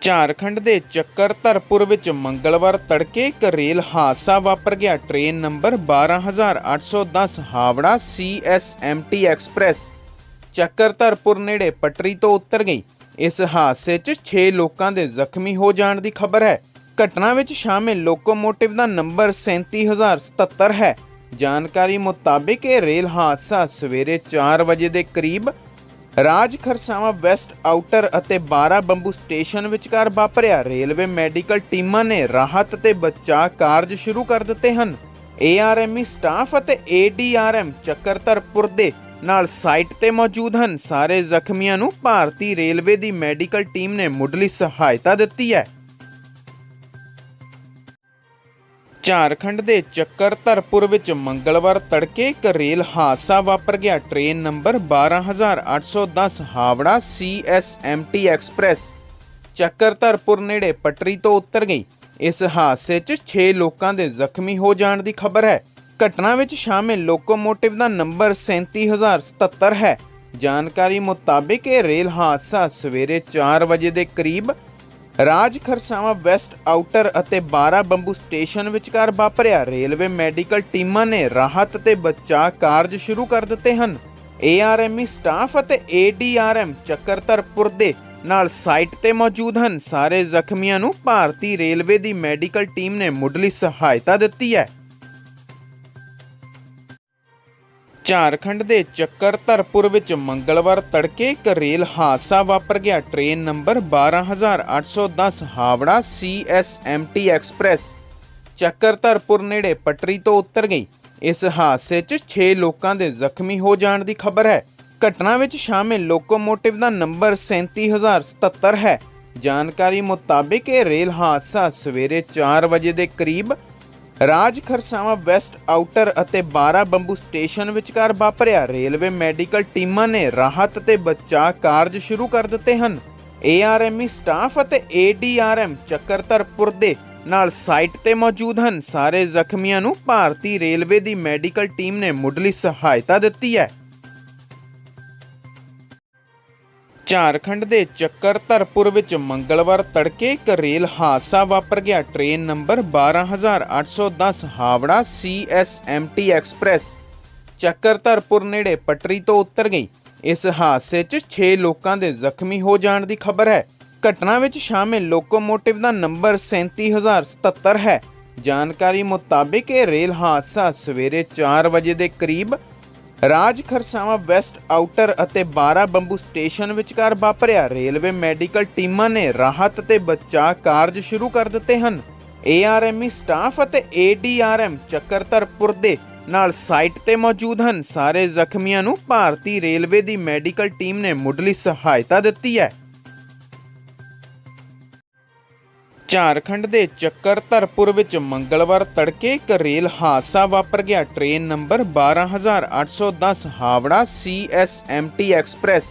ਝਾਰਖੰਡ ਦੇ ਚੱਕਰ ਧਰਪੁਰ ਵਿੱਚ ਮੰਗਲਵਾਰ ਤੜਕੇ ਇੱਕ ਰੇਲ ਹਾਦਸਾ ਵਾਪਰ ਗਿਆ। Train number 12810 Howrah CSMT express Chakradharpur ਨੇੜੇ ਪਟਰੀ ਤੋਂ ਉਤਰ ਗਈ। ਇਸ ਹਾਦਸੇ 'ਚ 6 ਲੋਕਾਂ ਦੇ ਜ਼ਖਮੀ ਹੋ ਜਾਣ ਦੀ ਖਬਰ ਹੈ। ਘਟਨਾ ਵਿੱਚ ਸ਼ਾਮਿਲ ਲੋਕੋਮੋਟਿਵ ਦਾ ਨੰਬਰ 37077 ਹੈ। ਜਾਣਕਾਰੀ ਮੁਤਾਬਿਕ ਇਹ ਰੇਲ ਹਾਦਸਾ ਸਵੇਰੇ 4 ਵਜੇ ਦੇ ਕਰੀਬ ਰਾਜ ਖਰਸਾਵਾ ਵੈਸਟ ਆਊਟਰ ਅਤੇ 12 ਬੰਬੂ ਸਟੇਸ਼ਨ ਵਿਚਕਾਰ ਵਾਪਰਿਆ। ਰੇਲਵੇ ਮੈਡੀਕਲ ਟੀਮਾਂ ਨੇ ਰਾਹਤ ਤੇ ਬਚਾਅ ਕਾਰਜ ਸ਼ੁਰੂ ਕਰ ਦਿੱਤੇ ਹਨ। ਏਆਰਐਮਈ ਸਟਾਫ ਅਤੇ ਏਡੀਆਰਐਮ ਚੱਕਰਧਰਪੁਰ ਦੇ ਨਾਲ ਸਾਈਟ ਤੇ ਮੌਜੂਦ ਹਨ। ਸਾਰੇ ਜ਼ਖਮੀਆਂ ਨੂੰ ਭਾਰਤੀ ਰੇਲਵੇ ਦੀ ਮੈਡੀਕਲ ਟੀਮ ਨੇ ਮੁੱਢਲੀ ਸਹਾਇਤਾ ਦਿੱਤੀ ਹੈ। ਝਾਰਖੰਡ ਦੇ ਚੱਕਰ ਧਰਪੁਰ ਵਿੱਚ ਮੰਗਲਵਾਰ ਤੜਕੇ ਇੱਕ ਰੇਲ ਹਾਦਸਾ ਵਾਪਰ ਗਿਆ। Train number 12810 Howrah CSMT express Chakradharpur ਨੇੜੇ ਪਟਰੀ ਤੋਂ ਉਤਰ ਗਈ। ਇਸ ਹਾਦਸੇ 'ਚ 6 ਲੋਕਾਂ ਦੇ ਜ਼ਖਮੀ ਹੋ ਜਾਣ ਦੀ ਖਬਰ ਹੈ। ਘਟਨਾ ਵਿੱਚ ਸ਼ਾਮਿਲ ਲੋਕੋਮੋਟਿਵ ਦਾ ਨੰਬਰ 37077 ਹੈ। ਜਾਣਕਾਰੀ ਮੁਤਾਬਿਕ ਇਹ ਰੇਲ ਹਾਦਸਾ ਸਵੇਰੇ 4 ਵਜੇ ਦੇ ਕਰੀਬ ਰਾਜ ਖਰਸਾਵਾਂ, ਵੈਸਟ ਆਊਟਰ ਅਤੇ 12 ਬੰਬੂ ਸਟੇਸ਼ਨ ਵਿਚਕਾਰ ਵਾਪਰਿਆ। ਰੇਲਵੇ ਮੈਡੀਕਲ ਟੀਮਾਂ ਨੇ ਰਾਹਤ ਤੇ ਬਚਾਅ ਕਾਰਜ ਸ਼ੁਰੂ ਕਰ ਦਿੱਤੇ ਹਨ। ਏਆਰਐਮਈ ਸਟਾਫ ਅਤੇ ਏਡੀਆਰਐਮ ਚੱਕਰਧਰਪੁਰ ਦੇ ਨਾਲ ਸਾਈਟ ਤੇ ਮੌਜੂਦ ਹਨ। ਸਾਰੇ ਜ਼ਖਮੀਆਂ ਨੂੰ ਭਾਰਤੀ ਰੇਲਵੇ ਦੀ ਮੈਡੀਕਲ ਟੀਮ ਨੇ ਮੁੱਢਲੀ ਸਹਾਇਤਾ ਦਿੱਤੀ ਹੈ। ਝਾਰਖੰਡ ਦੇ ਚੱਕਰ ਵਿੱਚ ਮੰਗਲਵਾਰ ਤੜਕੇ ਇੱਕ ਰੇਲ ਹਾਦਸਾ ਵਾਪਰ ਗਿਆ। Train number 12810 Howrah CSMT express ਚੱਕਰ ਨੇੜੇ ਪਟਰੀ ਤੋਂ ਉਤਰ ਗਈ। ਇਸ ਹਾਦਸੇ 'ਚ 6 ਲੋਕਾਂ ਦੇ ਜ਼ਖਮੀ ਹੋ ਜਾਣ ਦੀ ਖਬਰ ਹੈ। ਘਟਨਾ ਵਿੱਚ ਸ਼ਾਮਿਲ ਲੋਕੋਮੋਟਿਵ ਦਾ ਨੰਬਰ 37077 ਹੈ। ਜਾਣਕਾਰੀ ਮੁਤਾਬਿਕ ਇਹ ਰੇਲ ਹਾਦਸਾ ਸਵੇਰੇ 4 ਵਜੇ ਦੇ ਕਰੀਬ ਰਾਜ ਖਰਸਾਵਾਂ, ਵੈਸਟ ਆਊਟਰ ਅਤੇ 12 ਬੰਬੂ ਸਟੇਸ਼ਨ ਵਿਚਕਾਰ ਵਾਪਰਿਆ। ਰੇਲਵੇ ਮੈਡੀਕਲ ਟੀਮਾਂ ਨੇ ਰਾਹਤ ਤੇ ਬਚਾਅ ਕਾਰਜ ਸ਼ੁਰੂ ਕਰ ਦਿੱਤੇ ਹਨ। ਏਆਰਐਮਈ ਸਟਾਫ ਅਤੇ ਏਡੀਆਰਐਮ ਚੱਕਰਧਰਪੁਰ ਦੇ ਨਾਲ ਸਾਈਟ ਤੇ ਮੌਜੂਦ ਹਨ। ਸਾਰੇ ਜ਼ਖਮੀਆਂ ਨੂੰ ਭਾਰਤੀ ਰੇਲਵੇ ਦੀ ਮੈਡੀਕਲ ਟੀਮ ਨੇ ਮੁੱਢਲੀ ਸਹਾਇਤਾ ਦਿੱਤੀ ਹੈ। ਝਾਰਖੰਡ ਦੇ ਚੱਕਰ ਧਰਪੁਰ ਵਿੱਚ ਮੰਗਲਵਾਰ ਤੜਕੇ ਇੱਕ ਰੇਲ ਹਾਦਸਾ ਵਾਪਰ ਗਿਆ। Train number 12810 Howrah CSMT express Chakradharpur ਨੇੜੇ ਪਟਰੀ ਤੋਂ ਉਤਰ ਗਈ। ਇਸ ਹਾਦਸੇ 'ਚ 6 ਲੋਕਾਂ ਦੇ ਜ਼ਖਮੀ ਹੋ ਜਾਣ ਦੀ ਖਬਰ ਹੈ। ਘਟਨਾ ਵਿੱਚ ਸ਼ਾਮਿਲ ਲੋਕੋਮੋਟਿਵ ਦਾ ਨੰਬਰ 37077 ਹੈ। ਜਾਣਕਾਰੀ ਮੁਤਾਬਿਕ ਇਹ ਰੇਲ ਹਾਦਸਾ ਸਵੇਰੇ 4 ਵਜੇ ਦੇ ਕਰੀਬ ਰਾਜ ਖਰਸਾਵਾਂ ਵੈਸਟ ਆਊਟਰ ਅਤੇ 12 ਬੰਬੂ ਸਟੇਸ਼ਨ ਵਿਚਕਾਰ ਵਾਪਰਿਆ। ਰੇਲਵੇ ਮੈਡੀਕਲ ਟੀਮਾਂ ਨੇ ਰਾਹਤ ਤੇ ਬਚਾਅ ਕਾਰਜ ਸ਼ੁਰੂ ਕਰ ਦਿੱਤੇ ਹਨ। ਏਆਰਐਮਈ ਸਟਾਫ ਅਤੇ ਏਡੀਆਰਐਮ ਚੱਕਰਧਰਪੁਰ ਦੇ ਨਾਲ ਸਾਈਟ ਤੇ ਮੌਜੂਦ ਹਨ। ਸਾਰੇ ਜ਼ਖਮੀਆਂ ਨੂੰ ਭਾਰਤੀ ਰੇਲਵੇ ਦੀ ਮੈਡੀਕਲ ਟੀਮ ਨੇ ਮੁੱਢਲੀ ਸਹਾਇਤਾ ਦਿੱਤੀ ਹੈ। ਝਾਰਖੰਡ ਦੇ ਚੱਕਰ ਧਰਪੁਰ ਵਿੱਚ ਮੰਗਲਵਾਰ ਤੜਕੇ ਇੱਕ ਰੇਲ ਹਾਦਸਾ ਵਾਪਰ ਗਿਆ। Train number 12810 Howrah CSMT express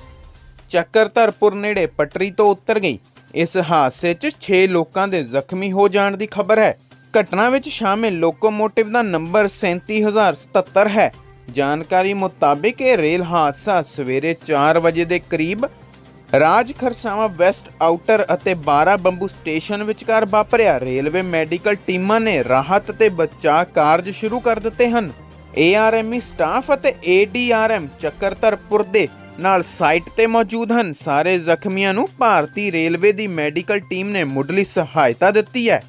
Chakradharpur ਨੇੜੇ ਪਟਰੀ ਤੋਂ ਉਤਰ ਗਈ ਇਸ ਹਾਦਸੇ 'ਚ 6 ਲੋਕਾਂ ਦੇ ਜ਼ਖਮੀ ਹੋ ਜਾਣ ਦੀ ਖਬਰ ਹੈ ਘਟਨਾ ਵਿੱਚ ਸ਼ਾਮਿਲ ਲੋਕੋਮੋਟਿਵ ਦਾ ਨੰਬਰ 37077 ਹੈ ਜਾਣਕਾਰੀ ਮੁਤਾਬਿਕ ਇਹ ਰੇਲ ਹਾਦਸਾ ਸਵੇਰੇ 4 ਵਜੇ ਦੇ ਕਰੀਬ ਰਾਜ ਖਰਸਾਵਾਂ ਵੈਸਟ ਆਊਟਰ ਅਤੇ 12 ਬੰਬੂ ਸਟੇਸ਼ਨ ਵਿਚਕਾਰ ਵਾਪਰਿਆ ਰੇਲਵੇ ਮੈਡੀਕਲ ਟੀਮਾਂ ਨੇ ਰਾਹਤ ਤੇ ਬਚਾਅ ਕਾਰਜ ਸ਼ੁਰੂ ਕਰ ਦਿੱਤੇ ਹਨ ਏਆਰਐਮਈ ਸਟਾਫ ਅਤੇ ਏਡੀਆਰਐਮ ਚੱਕਰਧਰਪੁਰ ਹੈ ਝਾਰਖੰਡ ਦੇ ਚੱਕਰ ਧਰਪੁਰ ਵਿੱਚ ਮੰਗਲਵਾਰ ਤੜਕੇ ਇੱਕ ਰੇਲ ਹਾਦਸਾ ਵਾਪਰ ਗਿਆ train number 12810 Howrah CSMT express Chakradharpur ਨੇੜੇ ਪਟਰੀ ਤੋਂ ਉਤਰ ਗਈ। ਇਸ ਹਾਦਸੇ 'ਚ 6 ਲੋਕਾਂ ਦੇ ਜ਼ਖਮੀ ਹੋ ਜਾਣ ਦੀ ਖਬਰ ਹੈ। ਘਟਨਾ ਵਿੱਚ ਸ਼ਾਮਿਲ ਲੋਕੋਮੋਟਿਵ ਦਾ ਨੰਬਰ 37077 ਹੈ। ਜਾਣਕਾਰੀ ਮੁਤਾਬਿਕ ਇਹ ਰੇਲ ਹਾਦਸਾ ਸਵੇਰੇ 4 ਵਜੇ ਦੇ ਕਰੀਬ ਰਾਜ ਖਰਸਾਵਾਂ ਵੈਸਟ ਆਊਟਰ ਅਤੇ 12 ਬੰਬੂ ਸਟੇਸ਼ਨ ਵਿਚਕਾਰ ਵਾਪਰਿਆ। ਰੇਲਵੇ ਮੈਡੀਕਲ ਟੀਮਾਂ ਨੇ ਰਾਹਤ ਤੇ ਬਚਾਅ ਕਾਰਜ ਸ਼ੁਰੂ ਕਰ ਦਿੱਤੇ ਹਨ। ਏਆਰਐਮਈ ਸਟਾਫ ਅਤੇ ਏਡੀਆਰਐਮ ਚੱਕਰਧਰਪੁਰ ਦੇ ਨਾਲ ਸਾਈਟ ਤੇ ਮੌਜੂਦ ਹਨ। ਸਾਰੇ ਜ਼ਖਮੀਆਂ ਨੂੰ ਭਾਰਤੀ ਰੇਲਵੇ ਦੀ ਮੈਡੀਕਲ ਟੀਮ ਨੇ ਮੁੱਢਲੀ ਸਹਾਇਤਾ ਦਿੱਤੀ ਹੈ।